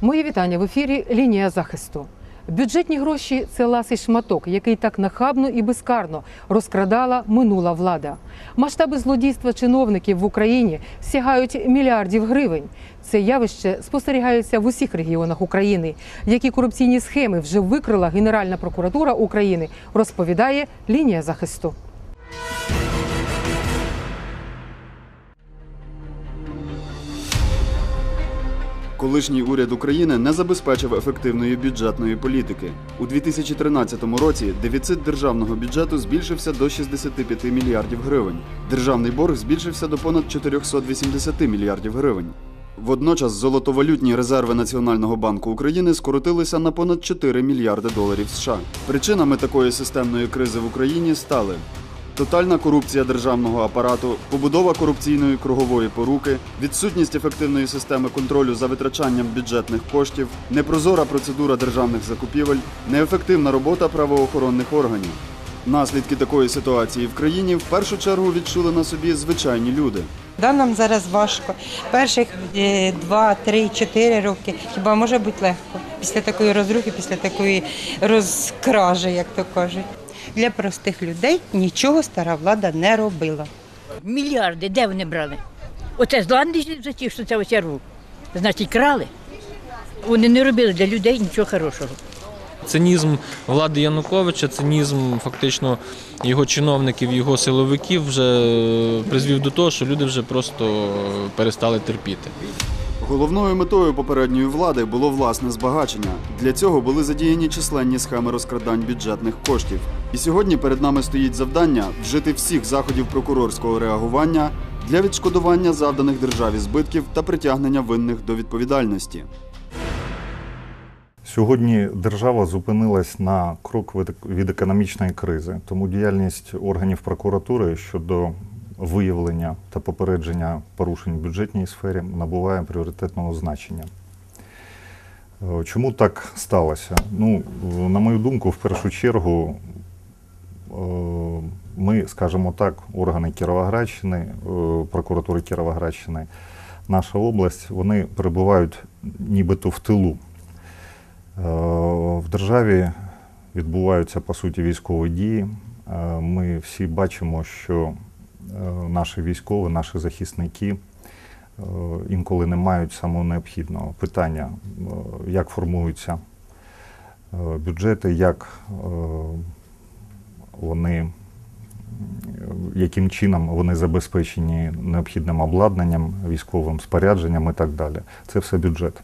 Мої вітання в ефірі Лінія захисту. Бюджетні гроші це ласий шматок, який так нахабно і безкарно розкрадала минула влада. Масштаби злодійства чиновників в Україні сягають мільярдів гривень. Це явище спостерігається в усіх регіонах України. Які корупційні схеми вже викрила Генеральна прокуратура України, розповідає лінія захисту. Колишній уряд України не забезпечив ефективної бюджетної політики. У 2013 році дефіцит державного бюджету збільшився до 65 мільярдів гривень. Державний борг збільшився до понад 480 мільярдів гривень. Водночас золотовалютні резерви Національного банку України скоротилися на понад 4 мільярди доларів США. Причинами такої системної кризи в Україні стали Тотальна корупція державного апарату, побудова корупційної кругової поруки, відсутність ефективної системи контролю за витрачанням бюджетних коштів, непрозора процедура державних закупівель, неефективна робота правоохоронних органів. Наслідки такої ситуації в країні в першу чергу відчули на собі звичайні люди. Да, нам зараз важко. Перших е, два, три, чотири роки хіба може бути легко після такої розрухи, після такої розкражі, як то кажуть. Для простих людей нічого стара влада не робила. Мільярди, де вони брали? Оце зландиш за ті, що це ось я рву. Значить, крали. Вони не робили для людей нічого хорошого. Цинізм влади Януковича, цинізм фактично його чиновників, його силовиків вже е, призвів до того, що люди вже просто перестали терпіти. Головною метою попередньої влади було власне збагачення. Для цього були задіяні численні схеми розкрадань бюджетних коштів. І сьогодні перед нами стоїть завдання вжити всіх заходів прокурорського реагування для відшкодування завданих державі збитків та притягнення винних до відповідальності. Сьогодні держава зупинилась на крок від- економічної кризи, тому діяльність органів прокуратури щодо виявлення та попередження порушень в бюджетній сфері набуває пріоритетного значення. Е, Чому так сталося? Ну, на мою думку, в першу чергу, е, ми, скажімо так, органи Кіровоградщини, е, прокуратури Кіровоградщини, наша область, вони перебувають нібито в тилу. В державі відбуваються по суті військові дії. Ми всі бачимо, що наші військові, наші захисники е, інколи не мають самого необхідного питання, е, як формуються е, бюджети, як е, вони, яким чином вони забезпечені необхідним обладнанням, військовим спорядженням і так далі. Це все бюджет.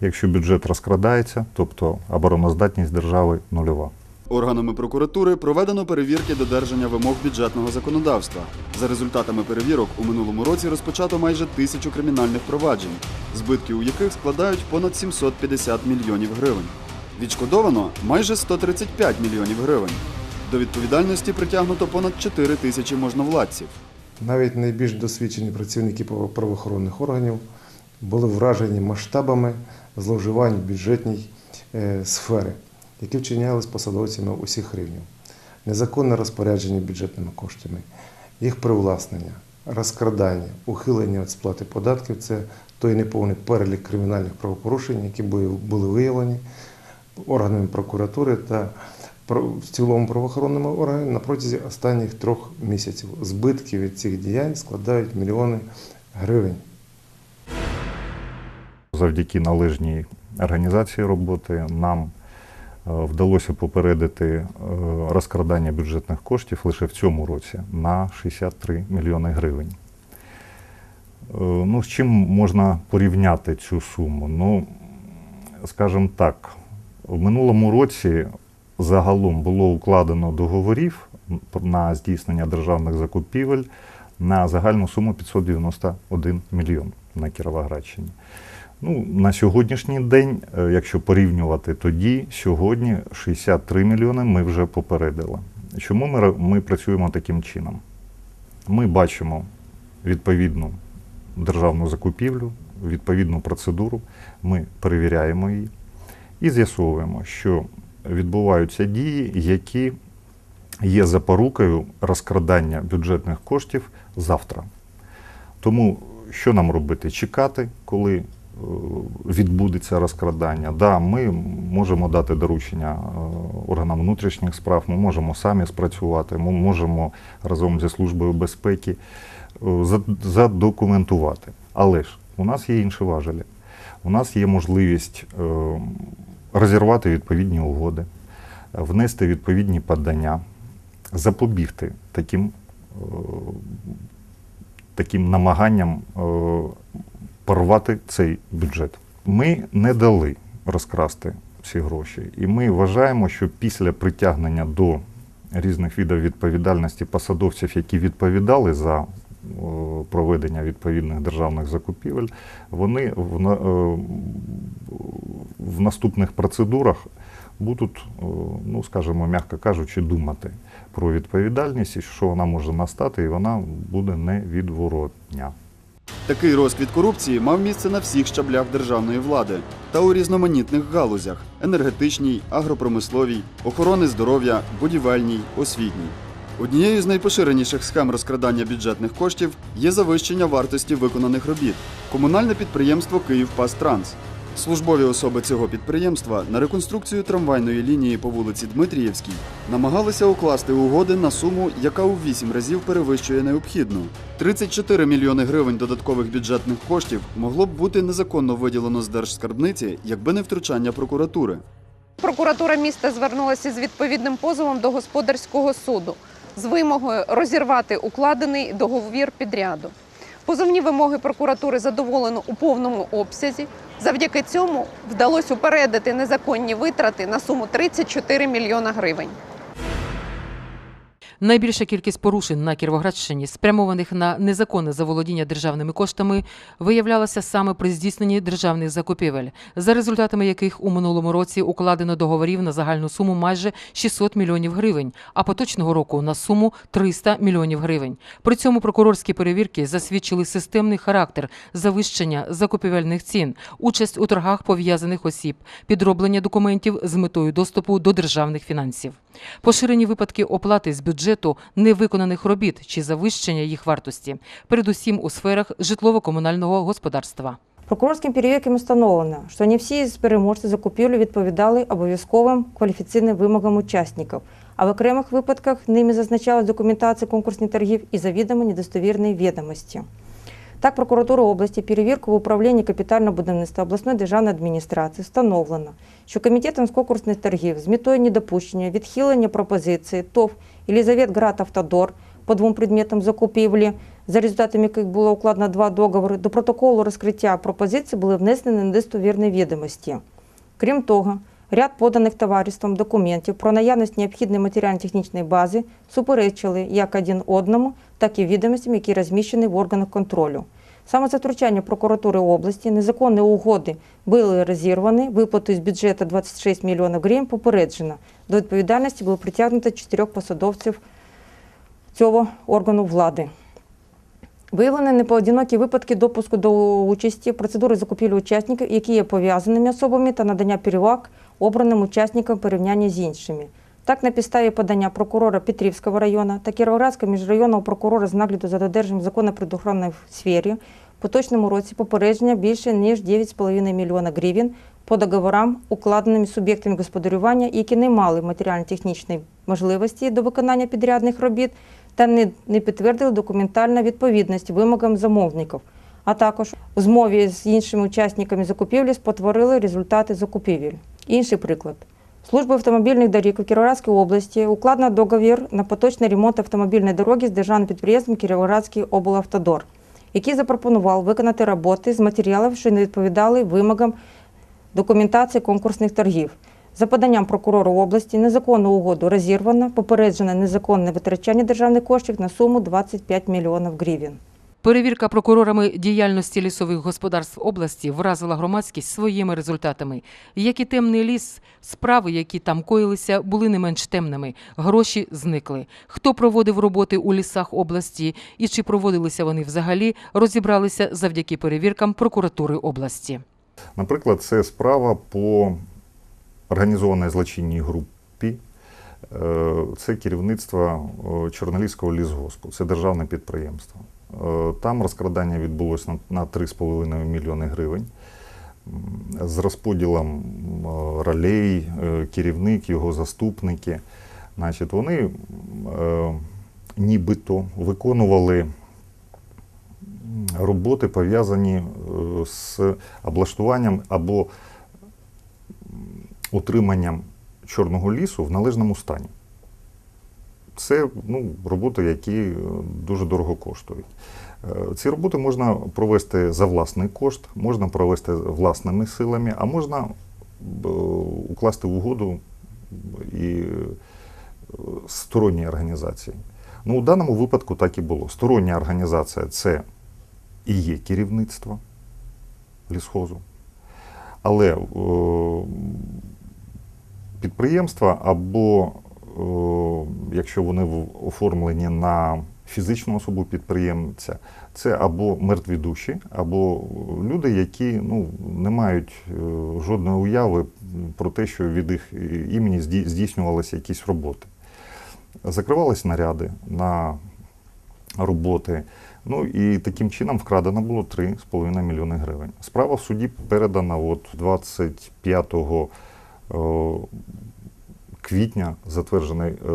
Якщо бюджет розкрадається, тобто обороноздатність держави нульова. Органами прокуратури проведено перевірки додержання вимог бюджетного законодавства. За результатами перевірок у минулому році розпочато майже тисячу кримінальних проваджень, збитки у яких складають понад 750 мільйонів гривень. Відшкодовано майже 135 мільйонів гривень. До відповідальності притягнуто понад 4 тисячі можновладців. Навіть найбільш досвідчені працівники право- правоохоронних органів були вражені масштабами зловживань бюджетній е, сфері, які вчинялись посадовцями усіх рівнів. Незаконне розпорядження бюджетними коштами, їх привласнення, розкрадання, ухилення від сплати податків це той неповний перелік кримінальних правопорушень, які були виявлені органами прокуратури та в цілому правоохоронними органами на протязі останніх трьох місяців. Збитки від цих діянь складають мільйони гривень. Завдяки належній організації роботи нам вдалося попередити е, розкрадання бюджетних коштів лише в цьому році на 63 мільйони гривень. Е, Ну, з чим можна порівняти цю суму? Ну, скажімо так, в минулому році загалом було укладено договорів на здійснення державних закупівель на загальну суму 591 мільйон на Кіровоградщині. Ну, на сьогоднішній день, е, якщо порівнювати тоді, сьогодні 63 мільйони ми вже попередили. Чому ми, ми працюємо таким чином? Ми бачимо відповідну державну закупівлю, відповідну процедуру, ми перевіряємо її і з'ясовуємо, що відбуваються дії, які є запорукою розкрадання бюджетних коштів завтра. Тому що нам робити? Чекати, коли відбудеться розкрадання. Да, ми можемо дати доручення е, органам внутрішніх справ, ми можемо самі спрацювати, ми можемо разом зі Службою безпеки е, задокументувати. Але ж у нас є інші важелі. У нас є можливість е, розірвати відповідні угоди, внести відповідні подання, запобігти таким, е, таким намаганням е, порвати цей бюджет. Ми не дали розкрасти ці гроші, і ми вважаємо, що після притягнення до різних видів відповідальності посадовців, які відповідали за проведення відповідних державних закупівель, вони в, е, в наступних процедурах будуть, е, ну скажімо, м'яко кажучи, думати про відповідальність і що вона може настати, і вона буде невідворотня. Такий розквіт корупції мав місце на всіх щаблях державної влади та у різноманітних галузях: енергетичній, агропромисловій, охорони здоров'я, будівельній, освітній. Однією з найпоширеніших схем розкрадання бюджетних коштів є завищення вартості виконаних робіт. Комунальне підприємство «Київпастранс». Службові особи цього підприємства на реконструкцію трамвайної лінії по вулиці Дмитрієвській намагалися укласти угоди на суму, яка у 8 разів перевищує необхідну. 34 мільйони гривень додаткових бюджетних коштів могло б бути незаконно виділено з держскарбниці, якби не втручання прокуратури. Прокуратура міста звернулася з відповідним позовом до господарського суду з вимогою розірвати укладений договір підряду. Позовні вимоги прокуратури задоволено у повному обсязі. Завдяки цьому вдалося упередити незаконні витрати на суму 34 мільйона гривень. Найбільша кількість порушень на Кіровоградщині, спрямованих на незаконне заволодіння державними коштами, виявлялася саме при здійсненні державних закупівель, за результатами яких у минулому році укладено договорів на загальну суму майже 600 мільйонів гривень, а поточного року на суму 300 мільйонів гривень. При цьому прокурорські перевірки засвідчили системний характер завищення закупівельних цін, участь у торгах пов'язаних осіб, підроблення документів з метою доступу до державних фінансів. Поширені випадки оплати з бюджету невиконаних робіт чи завищення їх вартості, передусім у сферах житлово-комунального господарства. Прокурорським перевіркам встановлено, що не всі з переможців закупівлі відповідали обов'язковим кваліфіційним вимогам учасників, а в окремих випадках ними зазначалась документація конкурсних торгів і завідомо недостовірні відомості. Так, прокуратура області перевірку в управлінні капітального будівництва обласної державної адміністрації встановлено, що комітетом з конкурсних торгів з метою недопущення відхилення пропозиції ТОВ Єлізавет Автодор по двом предметам закупівлі, за результатами яких було укладено два договори, до протоколу розкриття пропозицій були внесені недостовірні відомості. Крім того, ряд поданих товариством документів про наявність необхідної матеріально-технічної бази суперечили як один одному, так і відомостям, які розміщені в органах контролю. Саме за втручання прокуратури області незаконні угоди були розірвані, виплату з бюджету 26 мільйонів гривень попереджено. До відповідальності було притягнуто чотирьох посадовців цього органу влади. Виявлені непоодинокі випадки допуску до участі в процедурі закупівлі учасників, які є пов'язаними особами та надання переваг обраним учасникам в порівнянні з іншими. Так, на підставі подання прокурора Петрівського району та Кіровоградського міжрайонного прокурора з нагляду за додержанням закону предохоронної сфері в поточному році попередження більше ніж 9,5 мільйона гривень по договорам, укладеними суб'єктами господарювання, які не мали матеріально-технічної можливості до виконання підрядних робіт та не, підтвердили документальну відповідність вимогам замовників, а також у змові з іншими учасниками закупівлі спотворили результати закупівель. Інший приклад. Служба автомобільних доріг у Кіровоградській області укладено договір на поточний ремонт автомобільної дороги з державним підприємством Кіровоградський облавтодор, який запропонував виконати роботи з матеріалів, що не відповідали вимогам документації конкурсних торгів. За поданням прокурора області незаконну угоду розірвано, попереджено незаконне витрачання державних коштів на суму 25 мільйонів гривень. Перевірка прокурорами діяльності лісових господарств області вразила громадськість своїми результатами. Як і темний ліс, справи, які там коїлися, були не менш темними. Гроші зникли. Хто проводив роботи у лісах області і чи проводилися вони взагалі, розібралися завдяки перевіркам прокуратури області. Наприклад, це справа по організованій злочинній групі. Е, Це керівництво е, Чорноліського лісгоспу, це державне підприємство. Е, Там розкрадання відбулося на- на 3,5 мільйони гривень. з розподілом ролей, е, керівник, його заступники. Значить, вони е, нібито виконували роботи, пов'язані е, з облаштуванням або м, утриманням чорного лісу в належному стані. Це ну, роботи, які е, дуже дорого коштують. Е, Ці роботи можна провести за власний кошт, можна провести власними силами, а можна е, укласти угоду і з сторонньої організації. Ну, у даному випадку так і було. Стороння організація це і є керівництво лісхозу. Але підприємства або, якщо вони оформлені на фізичну особу підприємця, це або мертві душі, або люди, які ну, не мають е, жодної уяви про те, що від їх імені здійснювалися якісь роботи. Закривались наряди на роботи. Ну і таким чином вкрадено було 3,5 мільйони гривень. Справа в суді передана от 25 е, квітня затверджений е,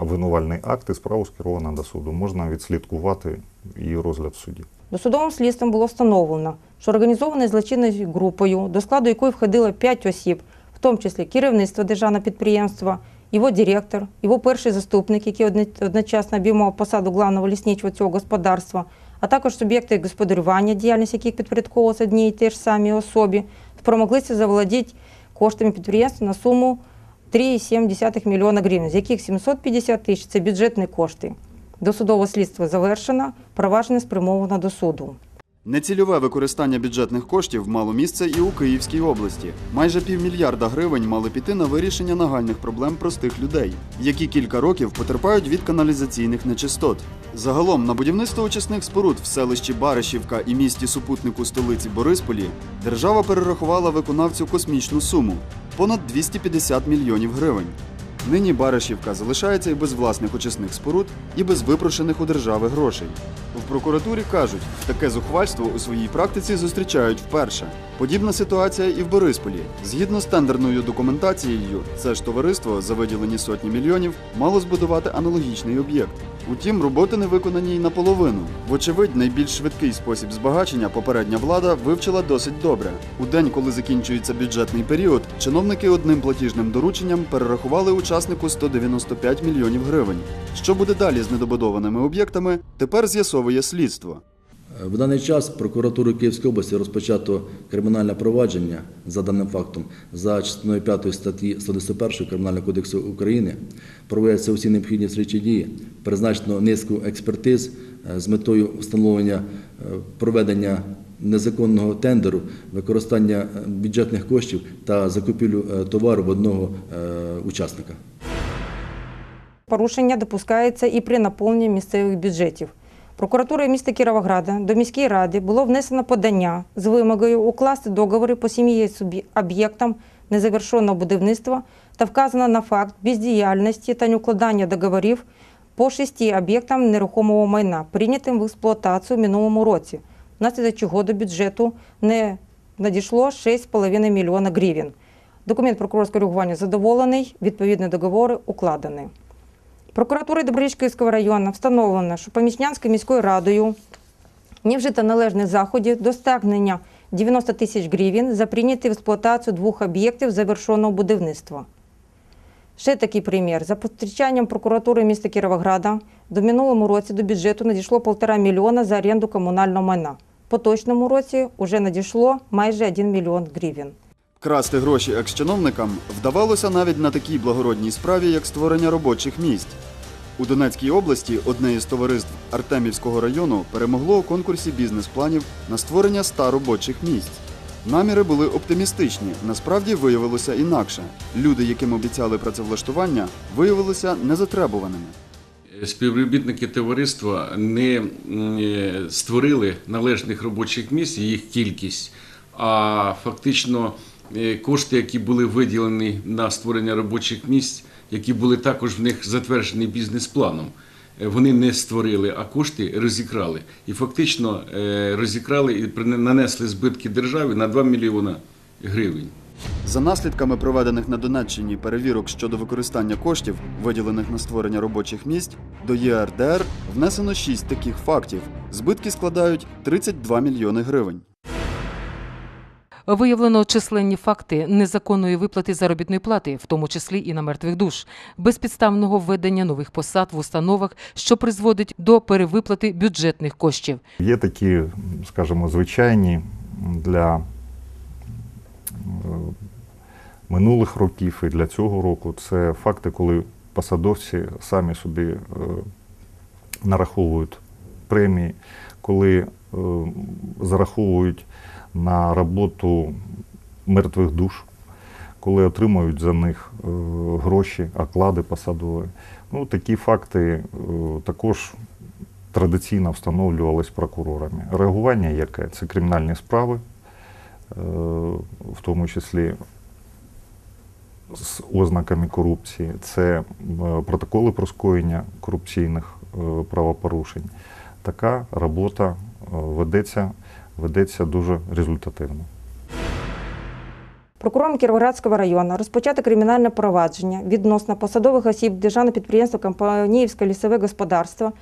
обвинувальний акт і справу скеровано до суду. Можна відслідкувати її розгляд в суді. Досудовим слідством було встановлено, що організованою злочинною групою, до складу якої входило 5 осіб, в тому числі керівництво державного підприємства, його директор, його перший заступник, який одночасно обіймав посаду главного лісничого цього господарства, а також суб'єкти господарювання, діяльність яких підпорядковувалася одній і тій самій особі, спромоглися заволодіти коштами підприємства на суму 3,7 мільйона гривень, з яких 750 тисяч – це бюджетні кошти. Досудове слідство завершено, провадження спрямовано до суду. Нецільове використання бюджетних коштів мало місце і у Київській області. Майже півмільярда гривень мали піти на вирішення нагальних проблем простих людей, які кілька років потерпають від каналізаційних нечистот. Загалом на будівництво очисних споруд в селищі Баришівка і місті супутнику столиці Борисполі держава перерахувала виконавцю космічну суму понад 250 мільйонів гривень. Нині Баришівка залишається і без власних очисних споруд, і без випрошених у держави грошей. В прокуратурі кажуть, таке зухвальство у своїй практиці зустрічають вперше. Подібна ситуація і в Борисполі. Згідно з тендерною документацією, це ж товариство за виділені сотні мільйонів мало збудувати аналогічний об'єкт. Утім, роботи не виконані й наполовину. Вочевидь, найбільш швидкий спосіб збагачення попередня влада вивчила досить добре. У день, коли закінчується бюджетний період, чиновники одним платіжним дорученням перерахували учаснику 195 мільйонів гривень. Що буде далі з недобудованими об'єктами, тепер з'ясовує слідство. В даний час прокуратурою Київської області розпочато кримінальне провадження за даним фактом за частиною 5 статті 191 Кримінального кодексу України. Проводяться усі необхідні слідчі дії, призначено низку експертиз е, з метою встановлення е, проведення незаконного тендеру, використання е, бюджетних коштів та закупівлю товару в одного учасника. Порушення допускається і при наповненні місцевих бюджетів. Прокуратурою міста Кіровограда до міської ради було внесено подання з вимогою укласти договори по сім'ї об'єктам незавершеного будівництва та вказано на факт бездіяльності та неукладання договорів по шести об'єктам нерухомого майна, прийнятим в експлуатацію в минулому році, внаслідок чого до бюджету не надійшло 6,5 мільйона гривень. Документ прокурорського реагування задоволений, відповідні договори укладені. Прокуратурою Добричківського району встановлено, що Помічнянською міською радою не вжито належних заходів до стягнення 90 тисяч гривень за прийняти в експлуатацію двох об'єктів завершеного будівництва. Ще такий примір. За пострічанням прокуратури міста Кіровограда до минулому році до бюджету надійшло 1,5 мільйона за оренду комунального майна. Поточному році вже надійшло майже 1 мільйон гривень. Красти гроші екс-чиновникам вдавалося навіть на такій благородній справі, як створення робочих місць. У Донецькій області одне із товариств Артемівського району перемогло у конкурсі бізнес-планів на створення 100 робочих місць. Наміри були оптимістичні, насправді виявилося інакше. Люди, яким обіцяли працевлаштування, виявилися незатребуваними. Співробітники товариства не е, створили належних робочих місць, їх кількість, а фактично кошти, які були виділені на створення робочих місць, які були також в них затверджені бізнес-планом, е, вони не створили, а кошти розікрали. І фактично е, розікрали і нанесли збитки державі на 2 мільйона гривень. За наслідками проведених на Донеччині перевірок щодо використання коштів, виділених на створення робочих місць, до ЄРДР внесено 6 таких фактів. Збитки складають 32 мільйони гривень. Виявлено численні факти незаконної виплати заробітної плати, в тому числі і на мертвих душ, безпідставного введення нових посад в установах, що призводить до перевиплати бюджетних коштів. Є такі, скажімо, звичайні для е, минулих років і для цього року. Це факти, коли посадовці самі собі е, нараховують премії, коли е, зараховують на роботу мертвих душ, коли отримують за них е, гроші, оклади посадові. Ну, такі факти е, також традиційно встановлювались прокурорами. Реагування яке? Це кримінальні справи, е, в тому числі з ознаками корупції, це протоколи про скоєння корупційних правопорушень. Така робота ведеться, ведеться дуже результативно. Прокурором Кіровоградського району розпочато кримінальне провадження відносно посадових осіб державного підприємства Компаніївське лісове господарство,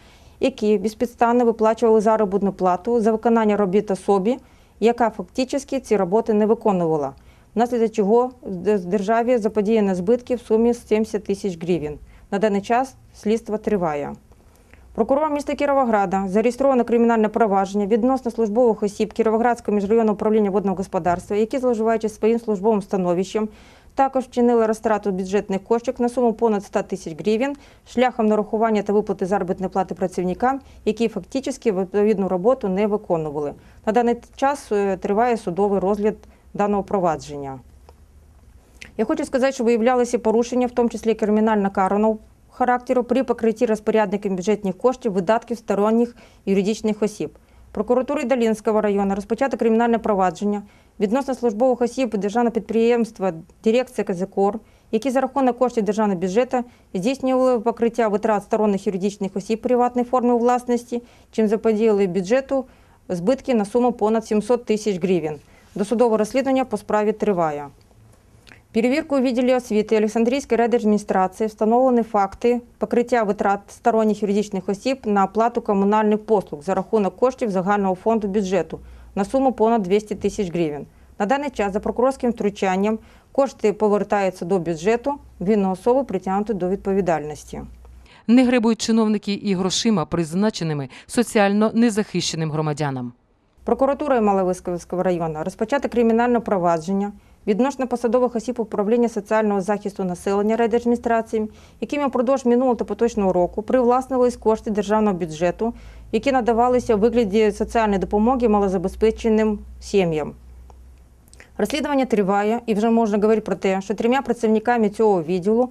які безпідставно виплачували заробітну плату за виконання робіт особі, яка фактично ці роботи не виконувала, внаслідок чого з державі заподіяно збитки в сумі 70 тисяч гривень. На даний час слідство триває. Прокурором міста Кіровограда зареєстровано кримінальне провадження відносно службових осіб Кіровоградського міжрайонного управління водного господарства, які, зловживаючи своїм службовим становищем, також вчинили розтрату бюджетних коштів на суму понад 100 тисяч гривень шляхом нарахування та виплати заробітної плати працівникам, які фактично відповідну роботу не виконували. На даний час е, триває судовий розгляд даного провадження. Я хочу сказати, що виявлялися порушення, в тому числі кримінально караного характеру при покритті розпорядниками бюджетних коштів видатків сторонніх юридичних осіб. Прокуратури Долінського району розпочато кримінальне провадження відносно службових осіб державного підприємства Дирекція Казикор, які за рахунок коштів державного бюджету здійснювали покриття витрат сторонніх юридичних осіб приватної форми власності, чим заподіяли бюджету збитки на суму понад 700 тисяч гривень. Досудове розслідування по справі триває. Перевірку у відділі освіти Олександрійської райдержадміністрації встановлені факти покриття витрат сторонніх юридичних осіб на оплату комунальних послуг за рахунок коштів загального фонду бюджету на суму понад 200 тисяч гривень. На даний час за прокурорським втручанням кошти повертаються до бюджету, винну особу притягнути до відповідальності. Не гребують чиновники і грошима, призначеними соціально незахищеним громадянам. Прокуратурою Маловиськовського району розпочато кримінальне провадження відносно посадових осіб управління соціального захисту населення райдержадміністрації, якими впродовж минулого та поточного року привласнились кошти державного бюджету, які надавалися у вигляді соціальної допомоги малозабезпеченим сім'ям. Розслідування триває і вже можна говорити про те, що трьома працівниками цього відділу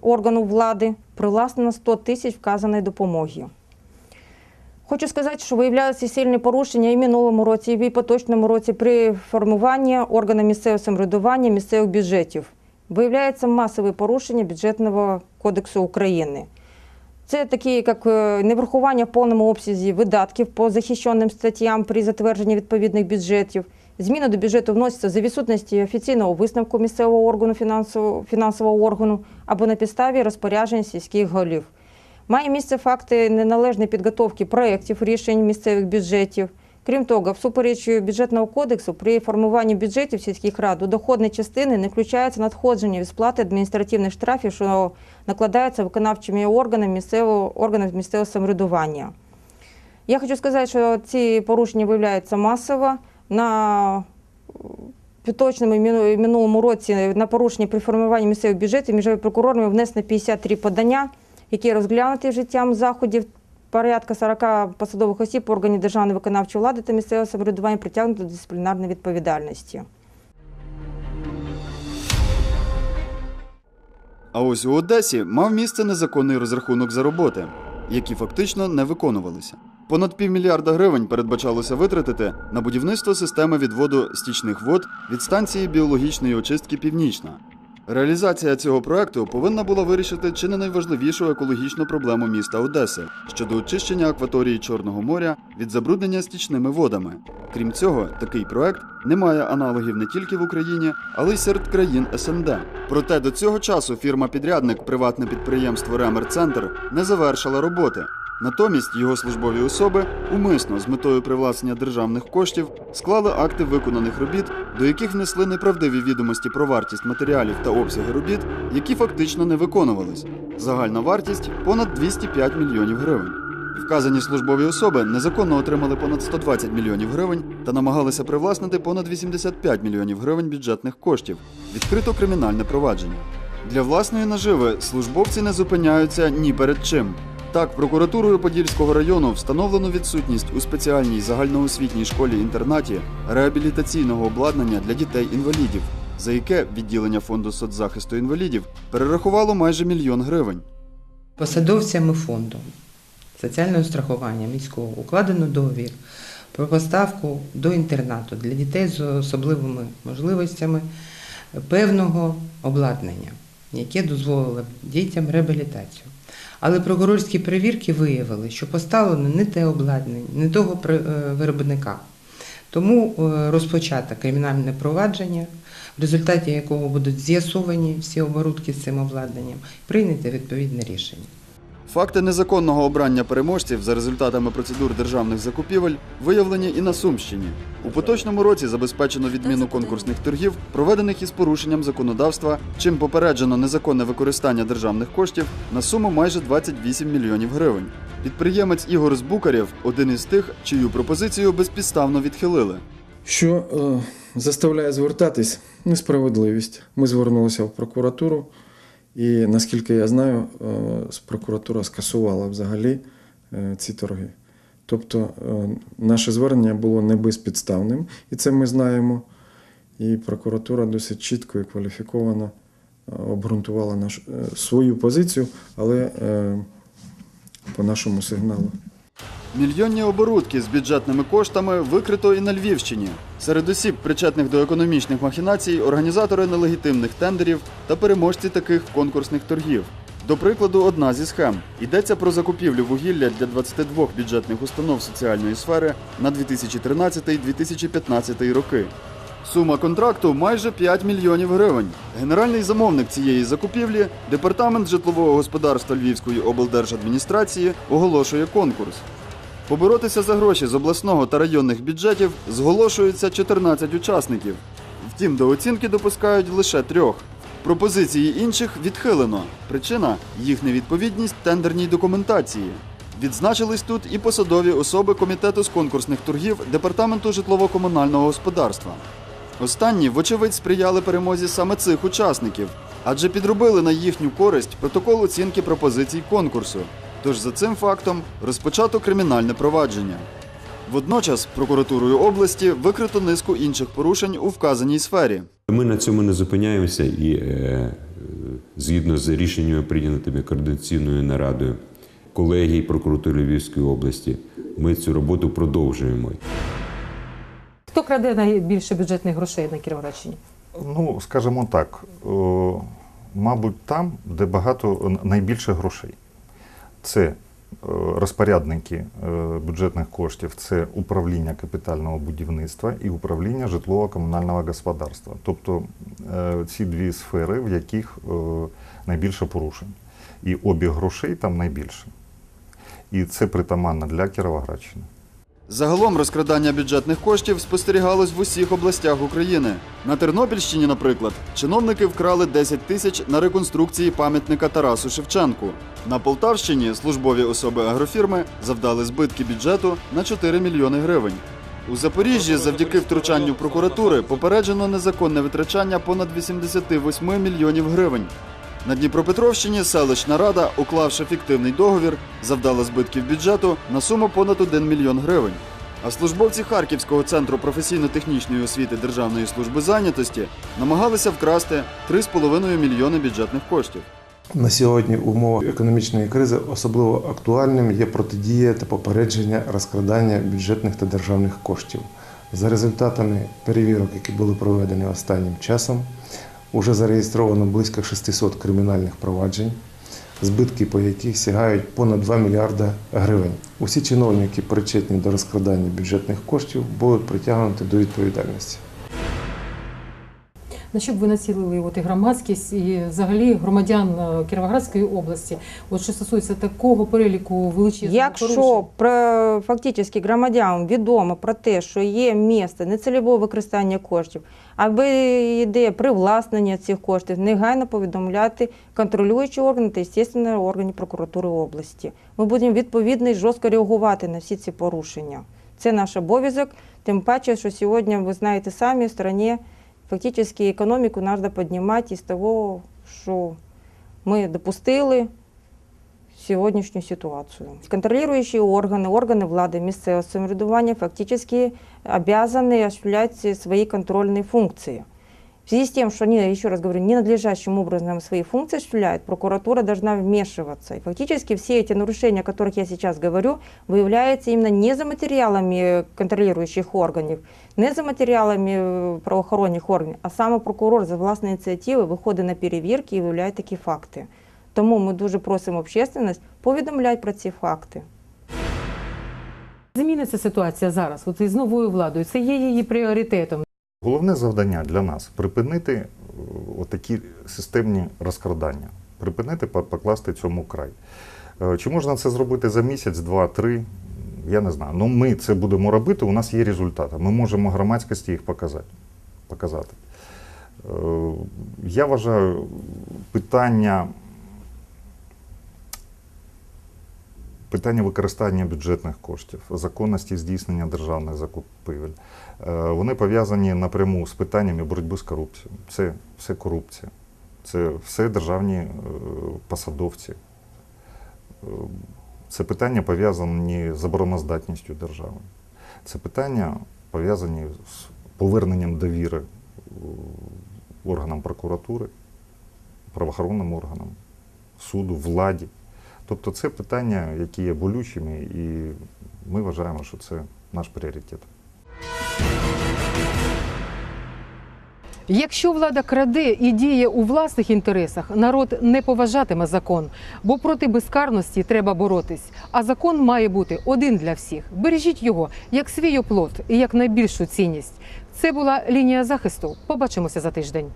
органу влади привласнено 100 тисяч вказаної допомоги. Хочу сказати, що виявляються сильні порушення і минулому році, і в поточному році при формуванні органів місцевого самоврядування місцевих бюджетів. Виявляється масове порушення бюджетного кодексу України. Це такі, як е, неврахування в повному обсязі видатків по захищеним статтям при затвердженні відповідних бюджетів. Зміни до бюджету вносяться за відсутності офіційного висновку місцевого органу фінансового, фінансового органу або на підставі розпоряджень сільських голів. Має місце факти неналежної підготовки проєктів рішень місцевих бюджетів. Крім того, всупереч бюджетного кодексу, при формуванні бюджетів сільських рад у доходні частини не включається надходження від сплати адміністративних штрафів, що накладаються виконавчими органами місцевого органів місцевого самоврядування. Я хочу сказати, що ці порушення виявляються масово. На і минулому році на порушення при формуванні місцевих бюджетів між прокурорами внесено 53 подання, які розглянуті життям заходів. Порядка 40 посадових осіб органів державної виконавчої влади та місцевого самоврядування притягнуто до дисциплінарної відповідальності. А ось у Одесі мав місце незаконний розрахунок за роботи, які фактично не виконувалися. Понад півмільярда гривень передбачалося витратити на будівництво системи відводу стічних вод від станції біологічної очистки Північна. Реалізація цього проекту повинна була вирішити чи не найважливішу екологічну проблему міста Одеси щодо очищення акваторії Чорного моря від забруднення стічними водами. Крім цього, такий проект не має аналогів не тільки в Україні, але й серед країн СНД. Проте до цього часу фірма-підрядник, приватне підприємство Ремер Центр, не завершила роботи. Натомість його службові особи умисно з метою привласнення державних коштів склали акти виконаних робіт, до яких внесли неправдиві відомості про вартість матеріалів та обсяги робіт, які фактично не виконувались. Загальна вартість понад 205 мільйонів гривень. Вказані службові особи незаконно отримали понад 120 мільйонів гривень та намагалися привласнити понад 85 мільйонів гривень бюджетних коштів. Відкрито кримінальне провадження. Для власної наживи службовці не зупиняються ні перед чим. Так, прокуратурою Подільського району встановлено відсутність у спеціальній загальноосвітній школі-інтернаті реабілітаційного обладнання для дітей-інвалідів, за яке відділення фонду соцзахисту інвалідів перерахувало майже мільйон гривень. Посадовцями фонду соціального страхування міського укладено договір про поставку до інтернату для дітей з особливими можливостями певного обладнання, яке дозволило б дітям реабілітацію. Але прокурорські перевірки виявили, що поставлено не те обладнання, не того е, виробника. Тому е, розпочато кримінальне провадження, в результаті якого будуть з'ясовані всі оборудки з цим обладнанням, прийняте відповідне рішення. Факти незаконного обрання переможців за результатами процедур державних закупівель виявлені і на Сумщині. У поточному році забезпечено відміну конкурсних торгів, проведених із порушенням законодавства, чим попереджено незаконне використання державних коштів на суму майже 28 мільйонів гривень. Підприємець Ігор Збукарєв один із тих, чию пропозицію безпідставно відхилили. Що е, заставляє звертатись несправедливість. Ми звернулися в прокуратуру, і наскільки я знаю, е, прокуратура скасувала взагалі е, ці торги. Тобто е, наше звернення було не безпідставним, і це ми знаємо. І прокуратура досить чітко і кваліфіковано обґрунтувала наш, е, свою позицію, але по нашому сигналу. Мільйонні оборудки з бюджетними коштами викрито і на Львівщині. Серед осіб, причетних до економічних махінацій, організатори нелегітимних тендерів та переможці таких конкурсних торгів. До прикладу, одна зі схем йдеться про закупівлю вугілля для 22 бюджетних установ соціальної сфери на 2013-2015 роки. Сума контракту майже 5 мільйонів гривень. Генеральний замовник цієї закупівлі департамент житлового господарства Львівської облдержадміністрації оголошує конкурс. Поборотися за гроші з обласного та районних бюджетів зголошується 14 учасників. Втім, до оцінки допускають лише трьох. Пропозиції інших відхилено. Причина їх невідповідність тендерній документації. Відзначились тут і посадові особи комітету з конкурсних торгів департаменту житлово-комунального господарства. Останні, вочевидь, сприяли перемозі саме цих учасників, адже підробили на їхню користь протокол оцінки пропозицій конкурсу. Тож за цим фактом розпочато кримінальне провадження. Водночас прокуратурою області викрито низку інших порушень у вказаній сфері. Ми на цьому не зупиняємося і е, згідно з рішеннями, прийнятими координаційною нарадою колегії прокуратури Львівської області, ми цю роботу продовжуємо. Хто краде найбільше бюджетних грошей на Кіровоградщині? Ну, скажімо так, мабуть, там, де багато найбільше грошей. Це е, розпорядники е, бюджетних коштів, це управління капітального будівництва і управління житлово-комунального господарства. Тобто е, ці дві сфери, в яких найбільше порушень. І обіг грошей там найбільше. І це притаманно для Кіровоградщини. Загалом розкрадання бюджетних коштів спостерігалось в усіх областях України. На Тернопільщині, наприклад, чиновники вкрали 10 тисяч на реконструкції пам'ятника Тарасу Шевченку. На Полтавщині службові особи агрофірми завдали збитки бюджету на 4 мільйони гривень. У Запоріжжі завдяки втручанню прокуратури попереджено незаконне витрачання понад 88 мільйонів гривень. На Дніпропетровщині селищна рада, уклавши фіктивний договір, завдала збитків бюджету на суму понад 1 мільйон гривень. А службовці Харківського центру професійно-технічної освіти Державної служби зайнятості намагалися вкрасти 3,5 мільйони бюджетних коштів. На сьогодні в умовах економічної кризи особливо актуальним є протидія та попередження розкрадання бюджетних та державних коштів. За результатами перевірок, які були проведені останнім часом, Уже зареєстровано близько 600 кримінальних проваджень, збитки по яких сягають понад 2 мільярда гривень. Усі чиновники, причетні до розкрадання бюджетних коштів, будуть притягнуті до відповідальності. На що б ви націлили от і громадськість і взагалі громадян е, Кіровоградської області? От що стосується такого переліку величезного Якщо про фактично громадянам відомо про те, що є місце нецільового використання коштів, або йде привласнення цих коштів, негайно повідомляти контролюючі органи та, звісно, органи прокуратури області. Ми будемо відповідно і жорстко реагувати на всі ці порушення. Це наш обов'язок, тим паче, що сьогодні, ви знаєте самі, в країні фактично економіку треба піднімати із того, що ми допустили сьогоднішню ситуацію. Контролюючі органи, органи влади, місцевого самоврядування фактично обязаны осуществлять свои контрольные функции. В связи с тем, что они, еще раз говорю, ненадлежащим образом свои функции осуществляют, прокуратура должна вмешиваться. И фактически все эти нарушения, о которых я сейчас говорю, выявляются именно не за материалами контролирующих органов, не за материалами э, правоохоронних органів, а саме прокурор за власної ініціативи виходить на перевірки і виявляє такі факти. Тому ми дуже просимо общественність повідомляти про ці факти. Зміниться ситуація зараз, от із новою владою. Це є її пріоритетом. Головне завдання для нас припинити е, отакі системні розкрадання, припинити покласти цьому край. Е, Чи можна це зробити за місяць, два, три? Я не знаю. Ну ми це будемо робити, у нас є результати. Ми можемо громадськості їх показати. показати. Е, Я вважаю, питання, питання використання бюджетних коштів, законності здійснення державних закупівель. Е, Вони пов'язані напряму з питаннями боротьби з корупцією. Це все корупція, це все державні е, посадовці. Е, Це питання пов'язані з обороноздатністю держави. Це питання пов'язані з поверненням довіри органам прокуратури, правоохоронним органам, суду, владі. Тобто це питання, які є болючими, і ми вважаємо, що це наш пріоритет. Якщо влада краде і діє у власних інтересах, народ не поважатиме закон, бо проти безкарності треба боротись. А закон має бути один для всіх. Бережіть його як свій оплот і як найбільшу цінність. Це була лінія захисту. Побачимося за тиждень.